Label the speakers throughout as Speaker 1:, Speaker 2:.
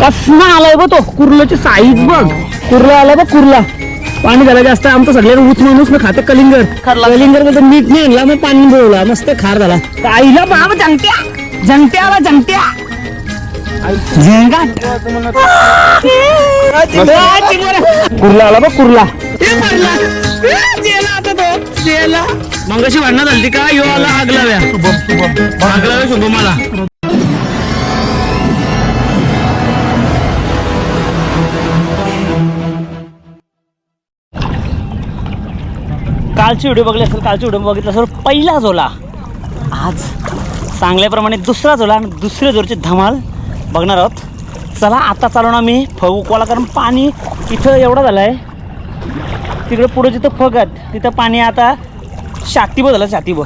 Speaker 1: कसला आलाय बघ तो कुर्ल्याची साईज बघ. कुर्ला आला बघ कुर्ला. पाणी झालं जास्त आमचं सगळ्यांना ऊच माणूस ना खाते कलिंगर कलिंगरमध्ये मीठ नाही आणला मग पाणी बोलवला मस्त खार झाला. आईला बाबा जंगट्या. जंगट्या आला जंगट्या. झेंगाट कुर्ला आला बघ कुर्ला. मंगाशी भांडणं झाली का? यो आला आगलाव्या. आगलाव्या शुभमाला कालची व्हिडिओ बघले असेल कालची व्हिडिओ बघितलं असेल पहिला झोला. आज सांगल्याप्रमाणे दुसरा झोला आणि दुसऱ्या झोरची धमाल बघणार आहोत. चला आता चालू ना मी फगुकवाला कारण पाणी इथं एवढं झालं आहे तिकडे पुढे जिथं फगत तिथं पाणी आता शातीब झालं शातीब.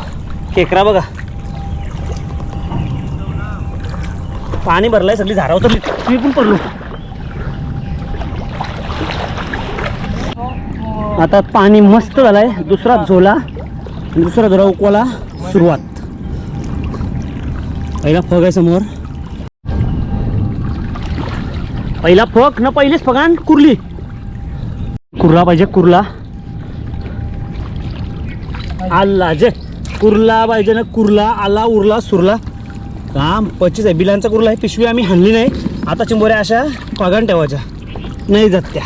Speaker 1: खेकरा बघा. पाणी भरलं आहे सगळी झाडावर तर मी पण पडलो. आता पाणी मस्त झालंय. दुसरा झोला दुसरा झोला उकवाला सुरुवात. पहिला फग आहे समोर. पहिला फग न पहिलेच फगान कुर्ली. कुर्ला पाहिजे कुर्ला. आला जे. कुर्ला पाहिजे ना कुर्ला आला उरला सुरला. काम पच्चीस आहे. बिलांचा कुर्ला आहे. पिशवी आम्ही हाणली नाही. आता चिंबोऱ्या अशा पगान ठेवायच्या. नाही जात त्या.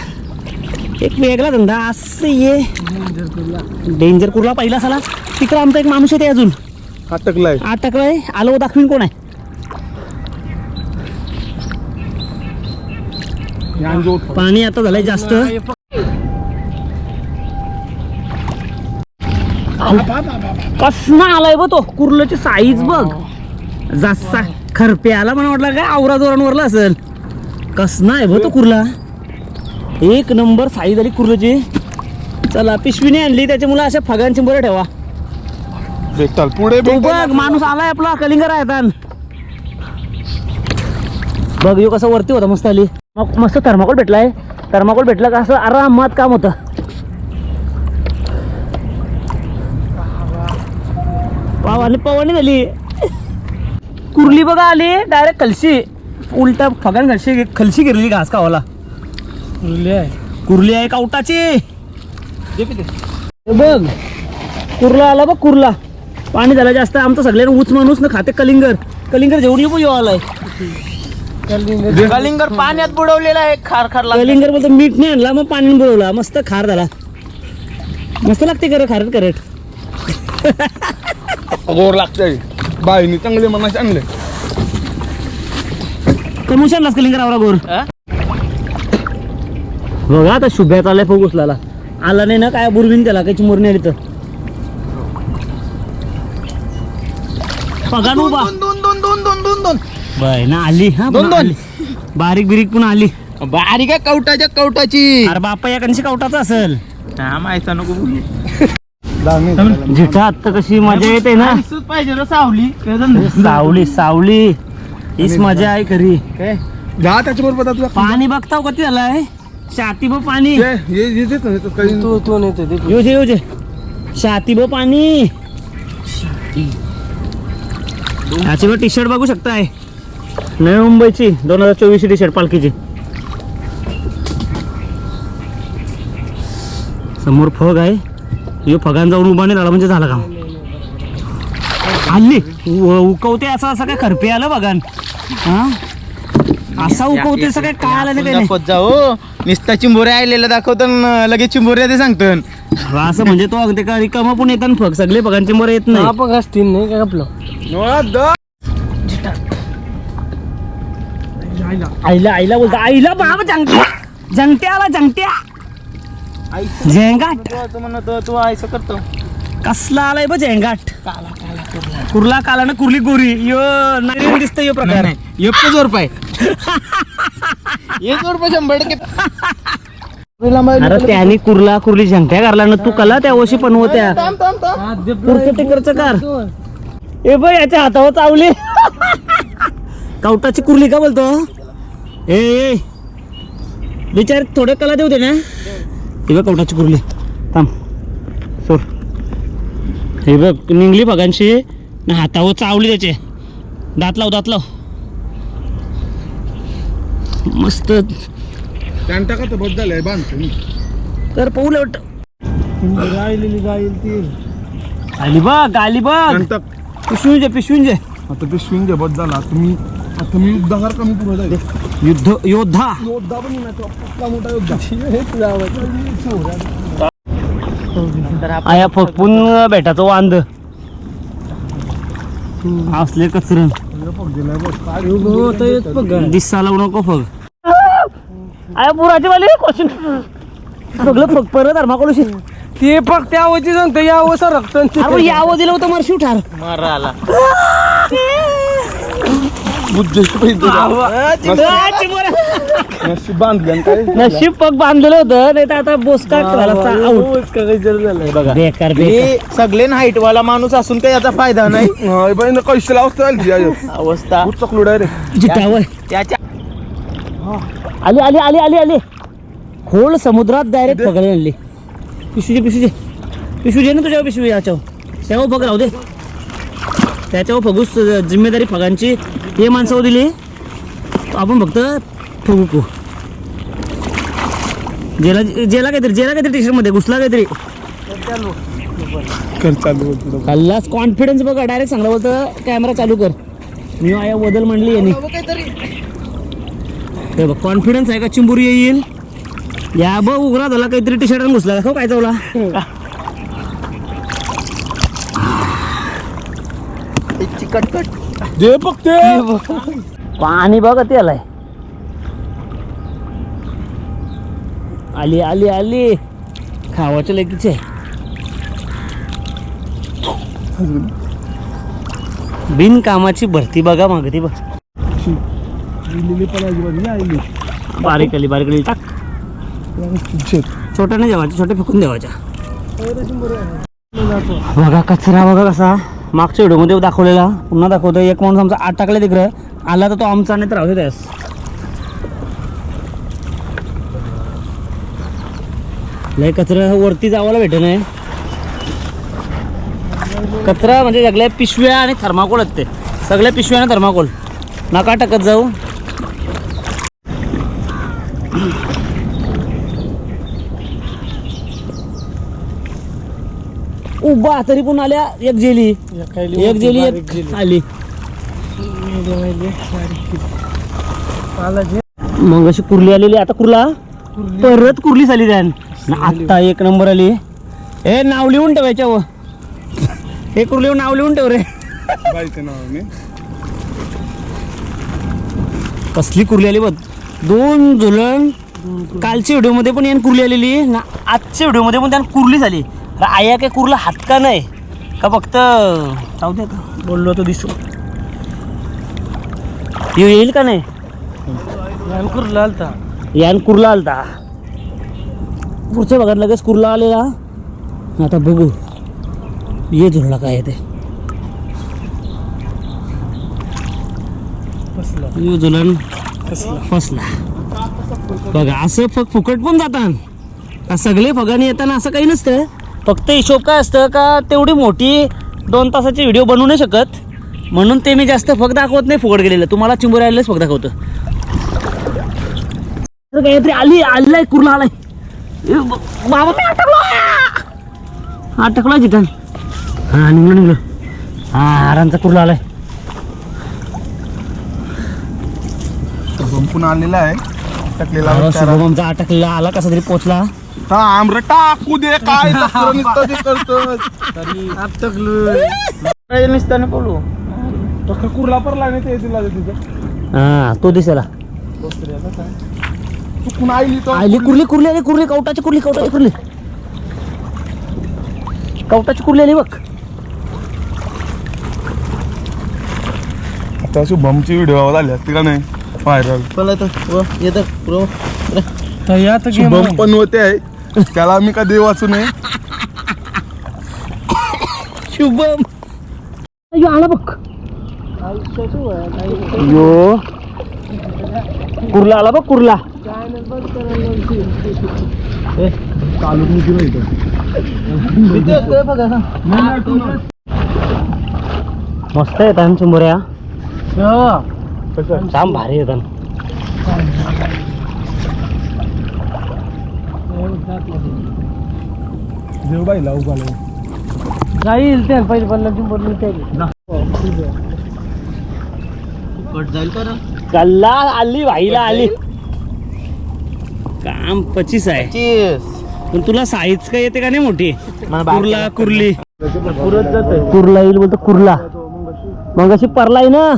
Speaker 1: एक वेगळा धंदा असं ये. डेंजर कुर्ला पहिला साला. तिकडं आमचा एक माणूस आहे ते अजून.
Speaker 2: अटकलाय.
Speaker 1: अटकलाय. आलो दाखवीन कोण आहे. पाणी आता झालंय जास्त. कसना आलाय बघ तो. कुर्ल्याची साईज बघ. जास्त खरपे आला मला वाटलं काय आवरा जोरांवरला असेल. कसना आहे बघ तो कुर्ला. एक नंबर साईज आली कुर्ल्याची चला पिशवीने आणली त्याच्यामुळे अशा फगांची बरं ठेवा.
Speaker 2: भेटताल पुढे
Speaker 1: तो बघ माणूस आलाय आपला कलिंगर आहे बघ यो कसं वरती होता मस्त आली. मग मस्त थर्माकोल भेटलाय. थर्माकोल भेटला का असं आरामात काम होतं. पावाने पवानी झाली. कुर्ली बघा आली डायरेक्ट कलशी उलटा फगान खलशी खलशी गिरली घास खावाला. कुर्ली आहे. कावटाची हे बघ कुर्ला आला बघ कुर्ला. पाणी झालं जास्त आमचं सगळ्यांना ऊच माणूस ना खाते कलिंगर. कलिंगर जेवढी येऊ आलाय.
Speaker 3: कलिंगर. पाण्यात बुडवलेला आहे खार खार
Speaker 1: कलिंगर बोलतो मीठ नाही आणला मग पाणी बोलवला मस्त खार झाला. मस्त लागते खरं खारट करट.
Speaker 2: गोर लागतंय. बाईनी चांगले मनाचे आणले.
Speaker 1: कमुश आणलास कलिंगर आवरा गोर?
Speaker 3: हा?
Speaker 1: बघा आता शुभ्यात आलाय फोग उचलाला आला नाही ना काय बुरवीन त्याला काही चिमुरणी आली तर. पगान उभा.
Speaker 3: दोन दोन दोन दोन दोन दोन
Speaker 1: बाय ना आली हा
Speaker 3: दोन, दोन.
Speaker 1: आली. बारीक बिरीक पण आली.
Speaker 3: बारीक आहे कवटाच्या कवटाची.
Speaker 1: अरे बापा या कणशी कावटाचा असेल.
Speaker 3: हा माहिती नको बोलू.
Speaker 1: झिटा आत्ता कशी मजा येते ना.
Speaker 3: पाहिजे रे सावली?
Speaker 1: सावली सावली. हीच मजा आहे खरी.
Speaker 3: काय?
Speaker 2: जा त्याच्याबरोबर
Speaker 1: पाणी बघता हो कधी झालंय छाती ब पाणी.
Speaker 2: ये ये ये देत ना काही
Speaker 3: तू तू नाही
Speaker 1: येऊ जे येऊ छाती पाणी. याची ब टी शर्ट बघू शकताय. नवी मुंबईची दोन हजार चोवीसची टी शर्ट पालखीची. समोर फग आहे. यो फगान जाऊन उभा नाही झाला म्हणजे झाला काम. हल्ली उ- उकवते असं असं काय खरपे आलं बघान हा? असा उकवते असं काय काय आलं नाही काही नाही.
Speaker 3: दाखवत जा हो. नुसता चिंबोऱ्या आलेला दाखवतो न लगेच चिंबोऱ्या ते सांगतो
Speaker 1: असं म्हणजे तो अगदी का रिकामा पण येतात फग सगळे फगांचे मोर येत नाही.
Speaker 3: असतील नाही काय आपलं?
Speaker 1: आईला. आईला बोलतो. आईला बाबा जंगट्या जंगट्या आला जंगट्या झेंगाट.
Speaker 3: म्हणतो तू असं करतो.
Speaker 1: कसला आलाय बघ झेंगाट. कुर्ला काला ना कुर्ली गोरी. यो नवीन दिसतं यो प्रकार.
Speaker 3: नाही एक जोर पाय. एक शंभर टक्के
Speaker 1: अरे त्याने कुर्ला कुर्ली झंक्या करला ना तू कला त्या वर्षी पण होत्या. पुढचं तिकडचं कर. ए बाय याच्या हातावर चावली. कावटाची कुर्ली का बोलतो? ए ए. विचार थोडं कला देऊ दे ना. हे बघ कवटाची कुर्ली. थांब. सोड. हे बघ निघली बघांशी हातावर चावली त्याचे. दात लाव दात लाव. मस्त.
Speaker 2: त्यान टाका तर बस झालंय बांधतो
Speaker 1: तर पाहू वाटत
Speaker 2: राहिलेली गाईल ती.
Speaker 1: आली बघ आली बघ.
Speaker 2: नंतर.
Speaker 1: पिशवून जे पिशवून जे
Speaker 2: आता ते स्विंग आहे बस झाला आता मी आता मी युद्धाकार कमी पुढे जाईल
Speaker 1: युद्ध योद्धा.
Speaker 2: योद्धा पण नाही तो. आपला मोठा योद्धा.
Speaker 1: आया फकपून भेटाचं वांद. असले दिसाला नको फग आया पुराची वाली क्वेश्चन सगळं फग परत धर्माकडून
Speaker 4: ते फक्त यावची सांगतो यावं सरकतं.
Speaker 1: अरे यावं दिलं होतं मरशी उठार.
Speaker 3: मारा आला
Speaker 2: बुद्धीची पैसे नशीब बांधलं काय
Speaker 1: नशीब पग बांधलेलं होतं नाही तर आता बोसकाट झाला असता आऊट बघा बेकार बेकार.
Speaker 3: सगळे हाईट वाला माणूस असून काही याचा फायदा नाही.
Speaker 2: हा, बाई ना कैसे लावता
Speaker 3: अवस्था
Speaker 2: चकलू डायरेक्ट
Speaker 1: जिटावं
Speaker 3: त्याच्या
Speaker 1: आली आली आली आली आली. खोल समुद्रात डायरेक्ट पकडून आणली. पिशवीचे पिशवीचे पिशवी ना तुझ्यावर पिशवी? याच्यावर. त्यावर पग राहू दे. त्याच्यावर फगूस जिम्मेदारी फगांची. हे माणसावर दिली. आपण फक्त फगू जेला जेला काहीतरी जेला काहीतरी टी मध्ये घुसला काहीतरी.
Speaker 2: कर चालू
Speaker 1: कॉन्फिडन्स बघा डायरेक्ट सांगला होतं कॅमेरा चालू कर. मी आया बदल म्हणली यांनी. हे बघ कॉन्फिडन्स आहे का चिंबुरी येईल? या बघ उघडा झाला काहीतरी टी शर्ट घुसला. दाखव काय चावला.
Speaker 3: चिकटकट.
Speaker 2: दे बघते
Speaker 1: पाणी बघा ते आलाय आली आली आली. खावाच्या लेकीचे बिनकामाची भरती बघा मागती बघ. बारीक आली बारीक आली. टाक. छोट्या नाही जेवायच्या छोट्या फेकून द्यावाच्या बघा कचरा बघा कसा. मागच्या व्हिडिओमध्ये दाखवलेला पुन्हा दाखवतो एक माणूस आमचा आठ टाकला तिकडं. आला तर तो आमचा नाही तर राहू दे त्यास. लय कचरा वरती जावायला भेट नाही. कचरा म्हणजे सगळ्या पिशव्या आणि थर्माकोल आहेत ते. सगळ्या पिशव्या आणि थर्माकोल. नका टाकत जाऊ. उभा तरी पण आल्या एक जेली. एक जेली एक आली मग अशी कुर्ली आलेली आता कुर्ला? परत कुर्ली झाली त्यान आत्ता एक नंबर आली. ए नाव लिहून ठेव याच्यावर. हे कुर्ली नाव लिहून ठेव रे.
Speaker 2: नावाने
Speaker 1: कसली कुर्ली आली बघ. दोन झुलन. कालच्या व्हिडिओमध्ये पण यान कुर्ली आलेली. ना आजच्या व्हिडिओमध्ये पण त्यानं कुर्ली झाली. अरे आया काय कुर्ला हात का नाही? का फक्त जाऊ दे आता. बोललो तो दिसू. येईल का नाही?
Speaker 4: कुर्ला आलता.
Speaker 1: यान कुर्ला आलता. पुढच्या भागात लगेच कुर्ला आलेला. आता बघू. ये झुरला काय आहे ते. यो झुलन फसला. बघा असं फग फुकट पण जातात. सगळे फगाने येताना असं काही नसतं. फक्त हिशोब काय असतं का तेवढी मोठी दोन तासाची व्हिडिओ बनवू नाही शकत. म्हणून ते मी जास्त फग दाखवत नाही फुकट गेलेलं. तुम्हाला चिंबोरी आलेलंच फग दाखवतं. तर काहीतरी आली आलाय कुर्ला आलाय. बाबा मी अटकलो अटकलो जिथं हा निघलो निघलो हा कुर्ला आलाय
Speaker 2: पुन्हा आलेला आहे.
Speaker 1: शुभमचा अटकलेला आला कसा तरी पोचला
Speaker 2: हा, आमरं टाकू दे काय नसतं नुसतं ते करतं.
Speaker 3: निसताना बोलू
Speaker 2: फक्त कुर्ला परला नाही ते तिला तिथं
Speaker 1: हा तो दिसेला
Speaker 2: तू पुन्हा आईली तो
Speaker 1: आली कुर्ली कुर्ली आली कुर्ली कवटाची कुर्ली कवटाची कुर्ली. कवटाची कुर्ली आली बघ.
Speaker 2: आता शुभमची व्हिडिओ झाली असते का नाही? व्हायरल
Speaker 3: तर येतं
Speaker 2: शुभम पण होते आहे. त्याला आम्ही कधी वाचू नये?
Speaker 1: शुभम. आला बघ. यो. कुर्ला आला बघ कुर्ला.
Speaker 2: नाही तिला इथं
Speaker 1: मस्त येतात चिंबोऱ्या
Speaker 2: कसं
Speaker 1: जाम भारी येतात
Speaker 2: देव बाईला उभाला
Speaker 4: जाईल त्या पहिले पडला चिंबर मी
Speaker 3: कट जाईल का?
Speaker 1: कल्ला आली भाईला आली. काम पचीस आहे. पण तुला साईज काय येते का नाही मोठी? कुर्ला कुर्ली.
Speaker 4: पुरत जात
Speaker 1: कुर्ला येईल बोलतो कुर्ला. मग अशी परला आहे ना?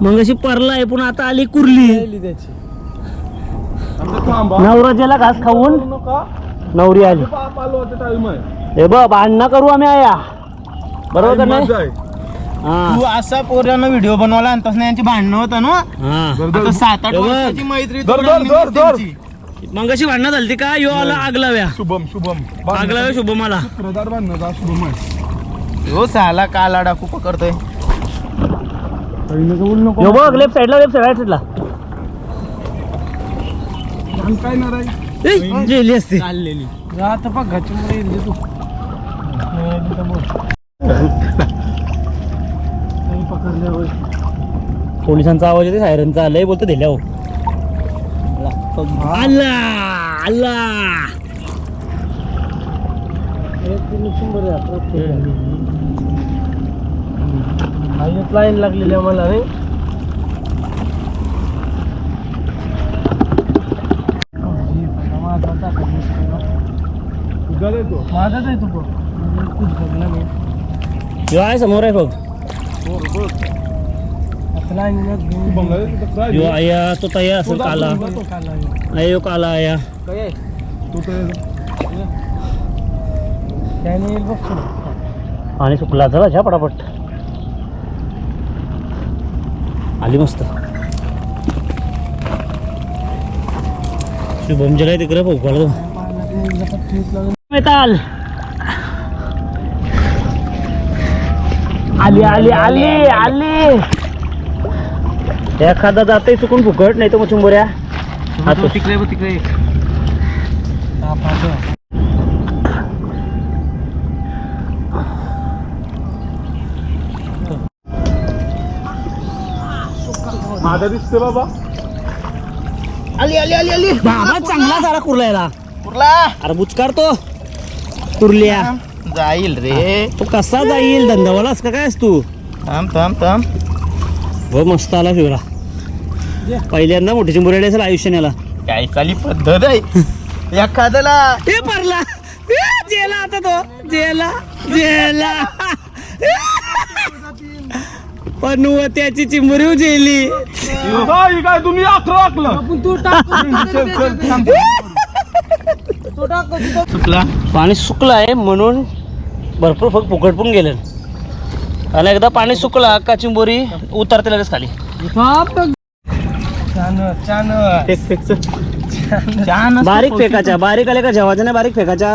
Speaker 1: मग अशी परला आहे पण आता आली कुर्ली.
Speaker 4: त्याची.
Speaker 2: थांबा
Speaker 1: नवराज्याला घास खाऊन नवरी आली. हे बघ भांडणं करू आम्ही आया. बरोबर का नाही?
Speaker 3: तू असा पोरानं व्हिडिओ बनवला आणि तसं यांची भांडणं होतं ना?
Speaker 1: हा.
Speaker 3: आता सात आठ. वर्षाची मैत्री.
Speaker 1: मग अशी भांडणं झाली का? यो आला आगलाव्या.
Speaker 2: शुभम शुभम.
Speaker 1: आगलाव्या शुभमाला
Speaker 2: शुक्रदार बांधण्याचा शुभम आहे.
Speaker 3: हो साला काला डाकू पकडतोय
Speaker 1: यो बघ लेफ्ट साईडला लेफ्ट साईड राईट साईडला
Speaker 2: काय ना राई
Speaker 1: जेली असते.
Speaker 4: आता बघ चिंबर येईल तू.
Speaker 1: पोलिसांचा आवाज येते सायरनचा. आलंय बोलतो दिल्या हो. आला आला
Speaker 4: लाईन लागलेली आम्हाला रे माझाच आहे तू बघ खूप बघला मी
Speaker 1: यो आहे समोर आहे बघ.
Speaker 2: शुभमला देतो तर काय
Speaker 1: यो
Speaker 2: देऊ?
Speaker 1: आया तो तया असेल काला अयो काला आया
Speaker 4: काय येईल बघ.
Speaker 1: आणि सुकला चला छा पटापट आली मस्त शुभमच्या काय तिकडे मेताल आली आली आली आली. एखादा जाते चुकून फुकट नाही तर मग चिंबोऱ्या.
Speaker 4: तो तिकडे बघ तिकडे. हा.
Speaker 2: माझा दिसते बाबा.
Speaker 3: आली आली आली आली.
Speaker 1: बाबा चांगला झाला कुर्ल्याला.
Speaker 3: कुर्ला.
Speaker 1: अरे बुचकार तो कुर्ल्या
Speaker 3: जाईल रे
Speaker 1: तो कसा जाईल धंदावालाच का काय तू
Speaker 3: थांब थांब थांब
Speaker 1: हो मस्त आला फिरा पहिल्यांदा मोठी चिंबोऱ्याला असेल आयुष्य नेला
Speaker 3: काय चाली पद्धत आहे एखाद्याला
Speaker 1: हे पडला ए, जेला आता तो जेला जेला पण व त्याची चिंबुरी जेली
Speaker 2: काय काय तुम्ही अकरा
Speaker 4: तू टाक
Speaker 2: चल चल थांब.
Speaker 4: तो.
Speaker 3: चुकला
Speaker 1: पाणी सुकलं आहे म्हणून भरपूर फक्त फुकट पण गेलं आणि एकदा पाणी सुकला का चिंबोरी उतरते लगेच खाली. बारीक फेकाच्या बारीक आले का जेवायच्या नाही बारीक फेकाच्या?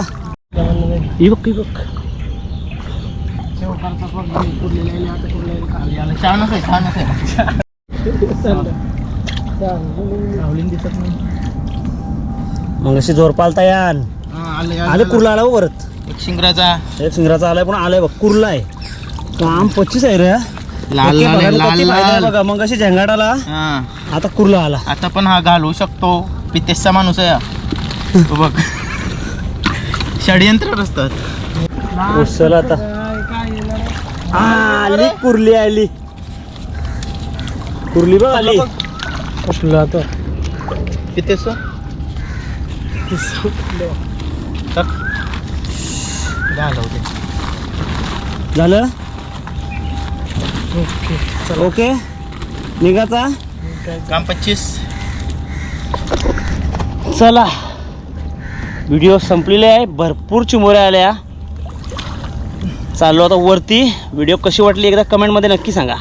Speaker 1: मग अशी जोर पालता यान
Speaker 3: आले
Speaker 1: आले. कुर्ला आला हो परत
Speaker 3: एक शिंगराचा.
Speaker 1: एक सिंगराचा आलाय पण आलाय बघ कुर्ला आहे. काम पच्चीस आहे रे
Speaker 3: लाल लाल आहे, लाल लाल.
Speaker 1: बघा मग अशी झेंगाटाला
Speaker 3: हा.
Speaker 1: आता कुर्ला आला.
Speaker 3: आता पण हा घालवू शकतो. पितेसचा माणूस आहे हा. तो बघ. षडयंत्र असतात
Speaker 1: उचल आता? आ, आली कुर्ली आली. कुर्ली बघ आली.
Speaker 4: कुठलं आता?
Speaker 3: पितेस घालवते
Speaker 1: झालं
Speaker 4: ओके
Speaker 1: ओके. निघाचा?
Speaker 3: काम पच्चीस.
Speaker 1: चला. व्हिडिओ संपलेले आहे. भरपूर चिमोऱ्या आल्या. चाललो आता वरती. व्हिडिओ कशी वाटली एकदा कमेंटमध्ये नक्की सांगा.